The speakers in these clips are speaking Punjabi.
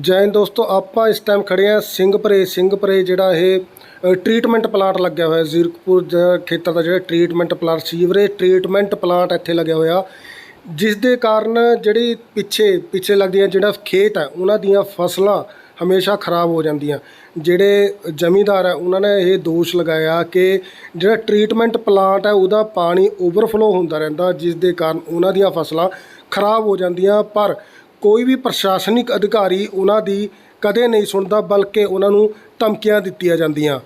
ਜੈ ਹਿੰਦ ਦੋਸਤੋ ਆਪਾਂ ਇਸ ਟਾਈਮ ਖੜੇ ਆ ਸਿੰਘਪੁਰੇ ਸਿੰਘਪੁਰੇ ਜਿਹੜਾ ਇਹ ਅ, ਟ੍ਰੀਟਮੈਂਟ ਪਲਾਂਟ ਲੱਗਿਆ ਹੋਇਆ ਜ਼ੀਰਕਪੁਰ ਜ- ਖੇਤਰ ਦਾ ਜਿਹੜਾ treatment plant sewerage treatment plant ਇੱਥੇ ਲੱਗਿਆ ਹੋਇਆ। ਜਿਸ ਦੇ ਕਾਰਨ ਜਿਹੜੀ ਪਿੱਛੇ ਪਿੱਛੇ ਲੱਗਦੀਆਂ ਜਿਹੜਾ ਖੇਤ ਹੈ ਉਹਨਾਂ ਦੀਆਂ ਫਸਲਾਂ ਹਮੇਸ਼ਾ ਖਰਾਬ ਹੋ ਜਾਂਦੀਆਂ। ਜਿਹੜੇ ਜ਼ਮੀਂਦਾਰ ਹੈ ਉਹਨਾਂ ਨੇ ਇਹ ਦੋਸ਼ ਲਗਾਇਆ ਕਿ ਜਿਹੜਾ ਟ੍ਰੀਟਮੈਂਟ ਪਲਾਂਟ ਹੈ ਉਹਦਾ ਪਾਣੀ ਓਵਰਫਲੋ ਹੁੰਦਾ ਰਹਿੰਦਾ ਜਿਸ ਦੇ ਕਾਰਨ ਉਹਨਾਂ ਦੀਆਂ ਫਸਲਾਂ ਖਰਾਬ ਹੋ ਜਾਂਦੀਆਂ। ਪਰ ਕੋਈ ਵੀ ਪ੍ਰਸ਼ਾਸਨਿਕ ਅਧਿਕਾਰੀ ਉਹਨਾਂ ਦੀ ਕਦੇ ਨਹੀਂ ਸੁਣਦਾ, ਬਲਕਿ ਉਹਨਾਂ ਨੂੰ ਧਮਕੀਆਂ ਦਿੱਤੀਆਂ ਜਾਂਦੀਆਂ।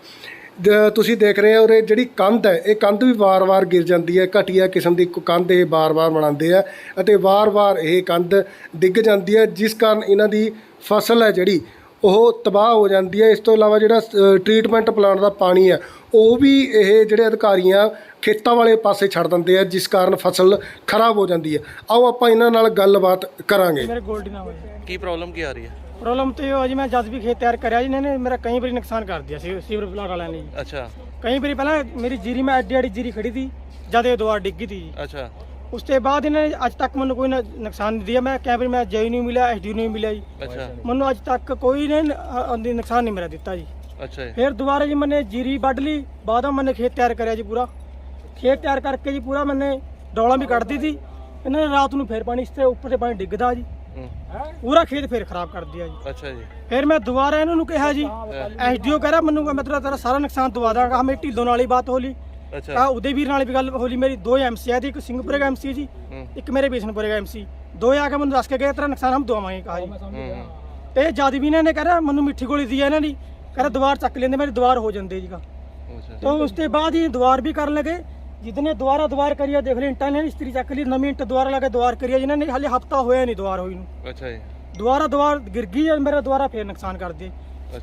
ਜ- ਤੁਸੀਂ ਦੇਖ ਰਹੇ ਹੋ ਉਰੇ ਜਿਹੜੀ ਕੰਧ ਹੈ, ਇਹ ਕੰਧ ਵੀ ਵਾਰ-ਵਾਰ ਗਿਰ ਜਾਂਦੀ ਹੈ, ਘਟੀਆ ਕਿਸਮ ਦੀ ਕੰਧ ਇਹ ਵਾਰ-ਵਾਰ ਬਣਾਉਂਦੇ ਆ ਅਤੇ ਵਾਰ-ਵਾਰ ਇਹ ਕੰਧ ਡਿੱਗ ਜਾਂਦੀ ਹੈ, ਜਿਸ ਕਾਰਨ ਇਹਨਾਂ ਦੀ ਫਸਲ ਹੈ ਜਿਹੜੀ ਉਹ ਤਬਾਹ ਹੋ ਜਾਂਦੀ ਹੈ। ਇਸ ਤੋਂ ਇਲਾਵਾ ਜਿਹੜਾ ਟ੍ਰੀਟਮੈਂਟ ਪਲਾਂਟ ਦਾ ਪਾਣੀ ਹੈ ਉਹ ਵੀ ਇਹ ਜਿਹੜੇ ਅਧਿਕਾਰੀਆਂ ਖੇਤਾਂ ਵਾਲੇ ਪਾਸੇ ਛੱਡ ਦਿੰਦੇ ਆ ਜਿਸ ਕਾਰਨ ਫਸਲ ਖਰਾਬ ਹੋ ਜਾਂਦੀ ਹੈ। ਆਓ ਆਪਾਂ ਇਹਨਾਂ ਨਾਲ ਗੱਲਬਾਤ ਕਰਾਂਗੇ। ਮੇਰੇ ਗੋਲਡੀ ਨਾਮ ਹੈ ਜੀ। ਕੀ ਪ੍ਰੋਬਲਮ ਕੀ ਆ ਰਹੀ ਹੈ? ਪ੍ਰੋਬਲਮ ਤੇ ਇਹ ਹੋਇਆ ਜੀ ਮੈਂ ਜਦ ਵੀ ਖੇਤ ਤਿਆਰ ਕਰਿਆ ਜੀ ਇਹਨਾਂ ਨੇ ਮੇਰਾ ਕਈ ਵਾਰੀ ਨੁਕਸਾਨ ਕਰ ਦਿਆ ਸੀ ਸੀਵਰ ਪਲਾਂਟ ਵਾਲਿਆਂ ਨੇ ਜੀ। ਅੱਛਾ। ਕਈ ਵਾਰੀ ਪਹਿਲਾਂ ਮੇਰੀ ਜੀਰੀ ਮੈਂ ਐਡੀ ਐਡੀ ਜੀਰੀ ਖੜੀ ਸੀ ਜਦ ਇਹ ਦੁਆਰ ਡਿੱਗੀ ਸੀ ਜੀ। ਅੱਛਾ। ਉਸ ਤੋਂ ਬਾਅਦ ਇਹਨਾਂ ਨੇ ਅੱਜ ਤੱਕ ਮੈਨੂੰ ਕੋਈ ਨ- ਨੁਕਸਾਨ ਨਹੀਂ ਦਿਆ। ਮੈਂ ਕੈਮਰੇ ਮੈਂ ਜੈ ਨਹੀਂ ਮਿਲਿਆ ਐਸਡੀ ਨਹੀਂ ਮਿਲਿਆ ਜੀ। ਅੱਛਾ। ਮੈਨੂੰ ਅੱਜ ਤੱਕ ਕੋਈ ਨੇ ਨ- ਅ- ਅੰਦੀ ਨੁਕਸਾਨ ਨਹੀਂ ਮੇਰਾ ਦਿੱਤਾ ਜੀ। ਅੱਛਾ ਜੀ। ਫਿਰ ਦੁਬਾਰਾ ਜੀ ਮੈਨੇ ਜੀਰੀ ਵੱਢ ਲਈ ਬਾਅਦ ਮੈਨੇ ਖੇਤ ਤਿਆਰ ਕਰਿਆ ਜੀ ਪੂਰਾ। ਖੇਤ ਤਿਆਰ ਕਰਕੇ ਜੀ ਪੂਰਾ ਮੈਨੇ ਡੋਲਾ ਵੀ ਕੱਢਦੀ ਸੀ ਇਹਨਾਂ ਨੇ ਰਾਤ ਨੂੰ ਫਿਰ ਪਾਣੀ ਇਸ ਤੇ ਉੱਪਰ ਤੇ ਪਾਣੀ ਡਿੱਗਦਾ ਜੀ। ਹੂੰ, ਪੂਰਾ ਖੇਤ ਫਿਰ ਖਰਾਬ ਕਰ ਦਿਆ ਜੀ। ਅੱਛਾ ਜੀ। ਫਿਰ ਮੈਂ ਦੁਬਾਰਾ ਇਹਨਾਂ ਨੂੰ ਕਿਹਾ ਜੀ ਐਸਡੀਓ ਕਹ ਰਿਹਾ ਮੈਨੂੰ ਮੈਂ ਤੇਰਾ ਤੇਰਾ ਸਾਰਾ ਨੁਕਸਾਨ ਦਵਾ ਦਾਂਗਾ। ਹਮੇ ਢਿੱਲੋਂ ਨਾਲ ਹੀ ਬਾਤ ਹੋਲੀ ਆ ਤਾਂ ਉਦੇ ਵੀਰ ਨਾਲ ਵੀ ਗੱਲ ਹੋਲੀ ਮੇਰੀ ਦੋ ਐਮਸੀ ਆ ਦੀ ਇੱਕ ਸਿੰਘਪੁਰੇ ਦਾ ਐਮਸੀ ਜੀ ਇੱਕ ਮੇਰੇ ਬੇਸਨਪੁਰੇ ਦਾ ਐਮਸੀ ਦੋ ਆ ਕੇ ਮੈਨੂੰ ਦੱਸ ਕੇ ਗਏ ਤੇਰਾ ਨੁਕਸਾਨ ਹਮ ਦਵਾਵਾਂਗੇ ਕਹਾ ਤੇ ਜਦ ਵੀ ਨੇ ਕਹਿੰਦਾ ਮੈਨੂੰ ਮਿੱਠੀ ਗੋਲੀ ਦੀ ਇਹਨਾਂ ਦੀ ਕਹਿੰਦਾ ਦੀਵਾਰ ਚੱਕ ਲੈਂਦੇ ਮੇਰੀ ਦੀਵਾਰ ਹੋ ਜਾਂਦੇ ਜੀ ਕਾ ਤਾਂ ਉਸ ਤੇ ਬਾਅਦ ਹੀ ਦੀਵਾਰ ਵੀ ਕਰਨ ਲੱਗੇ ਜਿੱਦਨੇ ਦੁਬਾਰਾ ਦੀਵਾਰ ਕਰੀਆ ਦੇਖ ਲੈ ਇੰਟਾਂ ਨੇ ਇਸਤਰੀ ਚੱਕ ਲਈ ਨਵੀਂ ਇੰਟ ਦੁਬਾਰਾ ਲਾ ਕੇ ਦੀਵਾਰ ਕਰੀਆ ਜਿਨ੍ਹਾਂ ਨੇ ਹਾਲੇ ਹਫਤਾ ਹੋਇਆ ਨਹੀਂ ਦੀਵਾਰ ਹੋਈ ਨੂੰ। ਅੱਛਾ ਜੀ। ਦੁਬਾਰਾ ਦੁਬਾਰਾ ਗਿਰ ਗਈ ਮੇਰਾ ਦੁਬਾਰਾ ਫੇਰ ਨੁਕਸਾਨ ਕਰ ਦੇ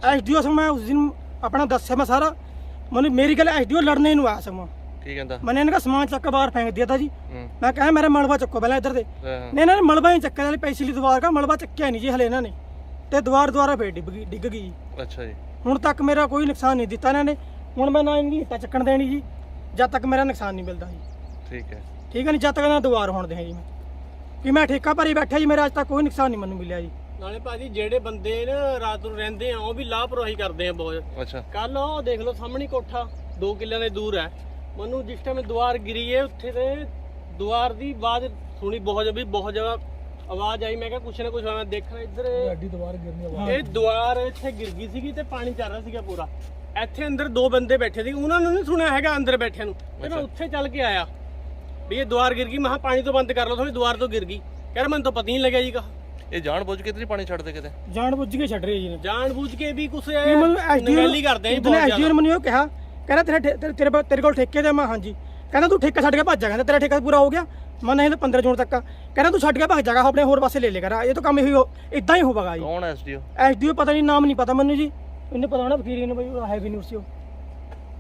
ਐਸਡੀਓ ਸਾਹਿਬ ਮੈਂ ਉਸ ਦਿਨ ਆਪਣਾ ਦੱਸਿਆ ਮੈਂ ਸਾਰਾ मैंने मेरी गल एस डी ओ लड़ने नहीं आया समा ਕੀ ਕਹਿੰਦਾ मैंने इनका सामान चक के बाहर फेंक दिया था जी ਹੂੰ मैं कहा मेरा मलबा चक्को पहले इधर से ਹਾਂ, नहीं इन्होंने मलबा ही चक्का पिछली द्वार का मलबा चक्या नहीं जी हले इन्होंने ਤੇ ਦੁਆਰ ਦੁਆਰਾ ਫੇਰ ਡਿੱਗ ਗਈ ਡਿੱਗ ਗਈ ਅੱਛਾ ਜੀ ਹੁਣ ਤੱਕ ਮੇਰਾ ਕੋਈ ਨੁਕਸਾਨ ਨਹੀਂ ਦਿੱਤਾ ਇਹਨਾਂ ਨੇ ਹੁਣ ਮੈਂ ਨਾ ਇਹਦੀ ਇੱਟਾਂ ਚੱਕਣ ਦੇਣੀ ਜੀ ਜਦ ਤੱਕ ਮੇਰਾ ਨੁਕਸਾਨ ਨਹੀਂ ਮਿਲਦਾ ਜੀ ਠੀਕ ਹੈ ਠੀਕ ਹੈ ਨਹੀਂ ਜਦ ਤੱਕ ਨਾ ਦੁਆਰ ਹੋਣ ਦੇ ਜੀ ਮੈਂ ਕਿ ਮੈਂ ਠੇਕਾ ਭਰੀ ਬੈਠਾ ਜੀ ਮੇਰਾ ਅੱਜ ਤੱਕ ਕੋਈ ਨੁਕਸਾਨ ਨਹੀਂ ਮੈਨੂੰ ਮਿਲਿਆ ਜੀ ਨਾਲੇ ਭਾਜੀ ਜਿਹੜੇ ਬੰਦੇ ਨਾ ਰਾਤ ਨੂੰ ਰਹਿੰਦੇ ਆ ਉਹ ਵੀ ਲਾਪਰਵਾਹੀ ਕਰਦੇ ਆ ਬਹੁਤ। ਅੱਛਾ। ਕੱਲ ਉਹ ਦੇਖ ਲਓ ਸਾਹਮਣੇ ਕੋਠਾ 2 ਕਿੱਲਿਆਂ ਦੇ ਦੂਰ ਹੈ। ਮੈਨੂੰ ਜਿਸ ਟਾਈਮ ਦੁਆਰ ਗਿਰੀ ਹੈ ਉੱਥੇ ਤੇ ਦੁਆਰ ਦੀ ਆਵਾਜ਼ ਸੁਣੀ ਬਹੁਤ ਵੀ ਬਹੁਤ ਜ਼ਿਆਦਾ ਆਵਾਜ਼ ਆਈ। ਮੈਂ ਕਿਹਾ ਕੁਛ ਨਾ ਕੁਛ ਹੋਣਾ ਦੇਖਣਾ ਇੱਧਰ। ਅੱਡੀ ਦੁਆਰ ਗਿਰਨੀ ਇਹ ਦੁਆਰ ਇੱਥੇ ਗਿਰ ਗਈ ਸੀਗੀ ਤੇ ਪਾਣੀ ਚੱਲ ਰਿਹਾ ਸੀਗਾ ਪੂਰਾ। ਇੱਥੇ ਅੰਦਰ ਦੋ ਬੰਦੇ ਬੈਠੇ ਸੀ ਉਹਨਾਂ ਨੂੰ ਨਹੀਂ ਸੁਣਿਆ ਹੈਗਾ ਅੰਦਰ ਬੈਠਿਆਂ ਨੂੰ। ਤੇ ਮੈਂ ਉੱਥੇ ਚੱਲ ਕੇ ਆਇਆ। ਵੀ ਇਹ ਦੁਆਰ ਗਿਰ ਗਈ ਮੈਂ ਕਿਹਾ ਪਾਣੀ ਤੋਂ ਬੰਦ ਕਰ ਲਓ ਥੋੜੀ ਦੁਆਰ ਤੋਂ ਗਿਰ ਗਈ। ਕਹਿੰਦਾ ਮੈਨੂੰ ਤਾਂ ਪਤਾ ਹੀ ਨਹੀਂ ਲੱਗਿਆ ਜੀ ਕਹਾ ਇਹ ਜਾਣ ਬੁੱਝ ਕੇ ਤੇ ਨਹੀਂ ਪਾਣੀ ਛੱਡਦੇ ਕਿਤੇ? ਜਾਣ ਬੁੱਝ ਕੇ ਛੱਡ ਰਹੀ ਜੀ ਨੇ ਜਾਣ ਬੁੱਝ ਕੇ ਵੀ ਕੁਛ ਕੀ ਮੈਨੂੰ ਐਸਡੀਓ ਕਰਦੇ ਆ ਬਹੁਤ ਐਸਡੀਓ ਜ਼ਿਆਦਾ। ਨੇ ਮੈਨੂੰ ਇਹ ਕਿਹਾ ਕਹਿੰਦਾ ਤੇਰੇ ਠੇ- ਤੇਰੇ ਕੋਲ ਠੇਕੇ ਤੇ ਮੈਂ ਹਾਂਜੀ। ਕਹਿੰਦਾ ਤੂੰ ਠੇਕਾ ਛੱਡ ਕੇ ਭੱਜ ਜਾ। ਕਹਿੰਦਾ ਤੇਰਾ ਠੇਕਾ ਪੂਰਾ ਹੋ ਗਿਆ। ਮੈਂ ਨਹੀਂ ਤਾਂ 15 ਜੂਨ ਤੱਕ ਆ। ਕਹਿੰਦਾ ਤੂੰ ਛੱਡ ਕੇ ਭੱਜ ਜਾਗਾ ਆਪਣੇ ਹੋਰ ਪਾਸੇ ਲੈ ਲੈ ਕਰ। ਇਹ ਤਾਂ ਕੰਮ ਹੀ ਇਦਾਂ ਹੀ ਹੋਵੇਗਾ ਜੀ। ਕੌਣ ਐਸਡੀਓ? ਐਸਡੀਓ ਪਤਾ ਨਹੀਂ ਨਾਮ ਨਹੀਂ ਪਤਾ ਮੈਨੂੰ ਜੀ। ਉਹਨੂੰ ਪਤਾ ਹੋਣਾ ਫਕੀਰੀ ਨੂੰ ਬਈ ਹੈ ਵੀ ਨਹੀਂ ਉਸੇ ਉਹ।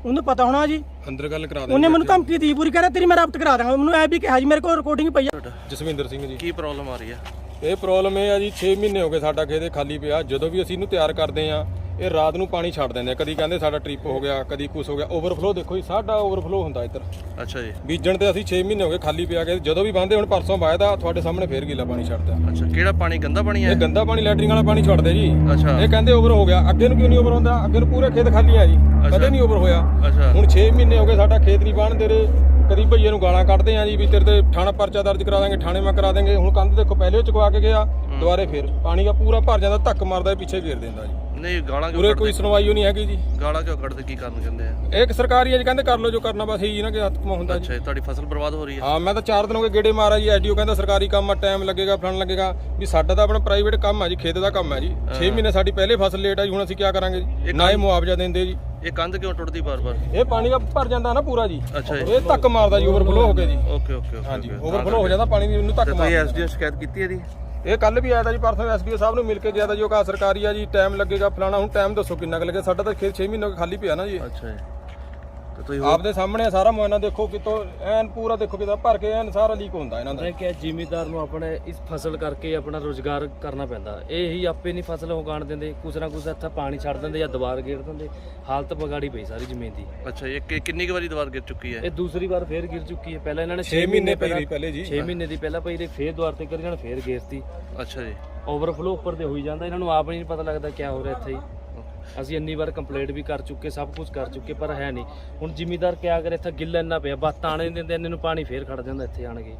ਉਹਨੂੰ ਪਤਾ ਹੋਣਾ ਜੀ। ਅੰਦਰ ਗੱਲ ਕਰਾ ਦੇ ਉਹਨੇ ਮੈਨੂੰ ਧਮਕੀ ਦੀ ਪੂਰੀ। ਕਰਿਆ ਤੇਰੀ ਮੈਂ ਰਾਬਤ ਕਰਾ ਦਾਂਗਾ। ਮੈਨੂੰ ਐ ਵੀ ਕਿਹਾ ਜੀ ਮੇਰੇ ਕੋਲ ਰਿਕਾਰਡਿੰਗ ਪਈ ਆ। ਜਸਵਿੰਦਰ ਸਿੰਘ ਜੀ। ਕੀ ਪ੍ਰੋਬਲਮ ਆ ਰਹੀ ਹੈ ਇਹ ਪ੍ਰੋਬਲਮ ਇਹ ਆ ਜੀ 6 ਮਹੀਨੇ ਹੋ ਗਏ ਸਾਡਾ ਖੇਤ ਖਾਲੀ ਪਿਆ। ਜਦੋਂ ਵੀ ਅਸੀਂ ਇਹਨੂੰ ਤਿਆਰ ਕਰਦੇ ਆ ਇਹ ਰਾਤ ਨੂੰ ਪਾਣੀ ਛੱਡ ਦਿੰਦੇ ਆ। ਕਦੀ ਕਹਿੰਦੇ ਸਾਡਾ ਟ੍ਰਿਪ ਹੋ ਗਿਆ ਕਦੀ ਕੁਛ ਹੋ ਗਿਆ। ਓਵਰਫਲੋ ਦੇਖੋ ਜੀ ਸਾਡਾ ਓਵਰਫਲੋ ਹੁੰਦਾ ਇੱਧਰ। ਅੱਛਾ ਜੀ। ਬੀਜਣ ਤੇ ਅਸੀਂ 6 ਮਹੀਨੇ ਹੋ ਗਏ ਖਾਲੀ ਪਿਆ ਕੇ ਜਦੋਂ ਵੀ ਬੰਦੇ ਹੁਣ ਪਰਸੋਂ ਵਾਇਦਾ ਤੁਹਾਡੇ ਸਾਹਮਣੇ ਫੇਰ ਗੀਲਾ ਪਾਣੀ ਛੱਡਦਾ। ਅੱਛਾ ਕਿਹੜਾ ਪਾਣੀ? ਗੰਦਾ ਪਾਣੀ ਹੈ? ਇਹ ਗੰਦਾ ਪਾਣੀ ਲੈਟਰਿੰਗ ਵਾਲਾ ਪਾਣੀ ਛੱਡਦੇ ਜੀ। ਅੱਛਾ। ਇਹ ਕਹਿੰਦੇ ਓਵਰ ਹੋ ਗਿਆ। ਅੱਗੇ ਨੂੰ ਕਿਉਂ ਨਹੀਂ ਓਵਰ ਹੁੰਦਾ? ਅੱਗੇ ਨੂੰ ਪੂਰੇ ਖੇਤ ਖਾਲੀ ਆ ਜੀ। ਕਦੇ ਨਹੀਂ ਓਵਰ ਹੋਇਆ। ਅੱਛਾ। ਹੁਣ 6 ਮਹੀਨੇ ਹੋ ਗਏ ਸਾਡਾ ਖੇਤ ਨਹੀਂ ਬਾਣ ਤੇਰੇ ਕਦੀ ਭਈਏ ਨੂੰ ਗਾਲਾਂ ਕੱਢਦੇ ਆ ਜੀ ਵੀ ਤੇਰੇ ਤੇ ਥਾਣਾ ਪਰਚਾ ਦਰਜ ਕਰਾ ਦਾਂਗੇ ਥਾਣੇ ਮੈਂ ਕਰਾ ਦਾਂਗੇ। ਹੁਣ ਕੰਧ ਦੇਖੋ ਪਹਿਲੇ ਚੁਕਵਾ ਕੇ ਗਿਆ ਦੁਬਾਰੇ ਫੇਰ ਪਾਣੀ ਦਾ ਪੂਰਾ ਭਰ ਜਾਂਦਾ ਧੱਕ ਮਾਰਦਾ ਪਿੱਛੇ ਫੇਰ ਦਿੰਦਾ ਜੀ। ਨਹੀਂ ਗਾਲਾਂ ਕਿਉਂ ਪੂਰੇ ਕੋਈ ਕੱਢਦੇ? ਸੁਣਵਾਈ ਓ ਨਹੀਂ ਹੈਗੀ ਜੀ। ਗਾਲਾਂ ਕਿਉਂ ਕੱਢਦੇ? ਕੀ ਕਰਨ ਕਹਿੰਦੇ ਆ? ਇਹ ਇੱਕ ਸਰਕਾਰੀ ਹੈ ਜੀ ਕਹਿੰਦੇ ਕਰ ਲਓ ਜੋ ਕਰਨਾ ਬਸ ਇਹੀ ਨਾ ਕਿ ਹੱਥ ਕਮਾ ਹੁੰਦਾ ਜੀ। ਅੱਛਾ ਜੀ, ਤੁਹਾਡੀ ਫਸਲ ਬਰਬਾਦ ਹੋ ਰਹੀ ਹੈ? ਹਾਂ ਮੈਂ ਤਾਂ 4 ਦਿਨ ਹੋ ਗਏ ਗੇੜੇ ਮਾਰਾ ਜੀ ਐਡੀਓ ਕਹਿੰਦਾ ਸਰਕਾਰੀ ਕੰਮ ਆ ਟਾਈਮ ਲੱਗੇਗਾ ਫਲਣ ਲੱਗੇਗਾ। ਵੀ ਸਾਡਾ ਤਾਂ ਆਪਣਾ ਪ੍ਰਾਈਵੇਟ ਕੰਮ ਆ ਜੀ ਖੇਤ ਦਾ ਕੰਮ ਆ ਜੀ। 6 ਮਹੀਨੇ ਸਾਡੀ ਪਹਿਲੇ ਫਸਲ ਲੇਟ ਆ ਜੀ ਹੁਣ ਅਸੀਂ ਕੀ ਕਰਾਂਗੇ ਜੀ? ਨਾ ਹੀ ਮੁਆਵਜ਼ਾ ਦਿੰਦੇ ਜੀ। ਇਹ ਕੰਧ ਕਿਉਂ ਟੁੱਟਦੀ ਬਾਰ-ਬਾਰ? ਇਹ ਪਾਣੀ ਦਾ ਭਰ ਜਾਂਦਾ ਨਾ ਪੂਰਾ ਜੀ। ਅੱਛਾ ਜੀ। ਇਹ ਧੱਕ ਮਾਰਦਾ ਜੀ ਓਵਰਫਲੋ ਹੋ ਕੇ ਜੀ। ਓਕੇ ਓਕੇ ਓਕੇ ਹਾਂਜੀ ਓਕੇ। ਓਵਰਫਲੋ ਹੋ ਜਾਂਦਾ ਪਾਣੀ ਦੀ ਉਹਨੂੰ ਧੱਕ ਤੇ ਤੁਸੀਂ ਮਾਰਦਾ। ਐਸਡੀਓ ਸ਼ਿਕਾਇਤ ਕੀਤੀ ਇਹਦੀ ਇਹ ਕੱਲ ਵੀ ਆਇਆ ਤਾਂ ਜੀ ਪਰਸੋਂ ਐਸਡੀਓ ਸਾਹਿਬ ਨੂੰ ਮਿਲ ਕੇ ਗਿਆ ਤਾਂ ਜੀ ਉਹ ਕਹਾ ਸਰਕਾਰੀ ਆ ਜੀ, ਟਾਈਮ ਲੱਗੇਗਾ ਫਲਾਣਾ, ਹੁਣ ਟਾਈਮ ਦੱਸੋ ਕਿੰਨਾ ਕੁ ਲੱਗੇਗਾ ਸਾਡਾ ਤਾਂ ਖੇਤ 6 ਮਹੀਨੇ ਖਾਲੀ ਪਿਆ ਨਾ ਜੀ। ਅੱਛਾ ਜੀ। ਤੇ ਤੁਸੀਂ ਆਪਦੇ ਸਾਹਮਣੇ ਆ ਸਾਰਾ ਮੁਆਇਨਾ ਦੇਖੋ ਕਿਤੋਂ ਐਨ ਪੂਰਾ ਦੇਖੋ ਕਿਤਾ ਭਰ ਕੇ ਐਨ ਸਾਰਾ ਲੀਕ ਹੁੰਦਾ ਇਹਨਾਂ ਦਾ। ਮੈਂ ਕਿਹਾ ਜ਼ਿਮੀਦਾਰ ਨੂੰ ਆਪਣੇ ਇਸ ਫਸਲ ਕਰਕੇ ਆਪਣਾ ਰੋਜ਼ਗਾਰ ਕਰਨਾ ਪੈਂਦਾ। ਇਹ ਹੀ ਆਪੇ ਨਹੀਂ ਫਸਲ ਉਗਾਣ ਦਿੰਦੇ ਕੁਛ ਨਾ ਕੁਛ ਇੱਥੇ ਪਾਣੀ ਛੱਡ ਦਿੰਦੇ ਜਾਂ ਦੁਬਾਰ ਗੇੜ ਦਿੰਦੇ। ਹਾਲਤ ਵਿਗਾੜੀ ਪਈ ਸਾਰੀ ਜ਼ਮੀਨ ਦੀ। ਅੱਛਾ ਇਹ ਕਿ- ਕਿੰਨੀ ਕੁ ਵਾਰੀ ਦੀਵਾਰ ਗਿਰ ਚੁੱਕੀ ਹੈ? ਇਹ ਦੂਸਰੀ ਵਾਰ ਫੇਰ ਗਿਰ ਚੁੱਕੀ ਹੈ। ਪਹਿਲਾਂ ਇਹਨਾਂ ਨੇ 6 ਮਹੀਨੇ ਪਈ ਰਹੀ ਪਹਿਲੇ ਜੀ। 6 ਮਹੀਨੇ ਦੀ ਪਹਿਲਾਂ ਪਈ ਰਹੀ ਫੇਰ ਦੁਆਰ ਤੇ ਕਰੀ ਜਾਣ ਫੇਰ ਗੇਰਤੀ। ਅੱਛਾ ਜੀ। ਓਵਰਫਲੋ ਉੱਪਰ ਤੇ ਹੋਈ ਜਾਂਦਾ ਇਹਨਾਂ ਨੂੰ ਆਪ ਨਹੀਂ ਪਤਾ ਲੱਗਦਾ ਕੀ ਹੋ ਰਿਹਾ ਇੱਥੇ ਹੀ। ਅਸੀਂ ਇੰਨੀ ਵਾਰ ਕੰਪਲੇਂਟ ਵੀ ਕਰ ਚੁੱਕੇ, ਸਭ ਕੁਝ ਕਰ ਚੁੱਕੇ, ਪਰ ਹੈ ਨਹੀਂ। ਹੁਣ ਜ਼ਿਮੀਦਾਰ ਕਿਆ ਕਰੇ, ਇੱਥੇ ਗਿੱਲ ਇੰਨਾ ਪਿਆ, ਬਾਤਾਂ ਤਾਣੇ ਦਿੰਦੇ, ਇੰਨੇ ਨੂੰ ਪਾਣੀ ਫੇਰ ਖੜ ਜਾਂਦਾ, ਇੱਥੇ ਆਣ ਕੇ।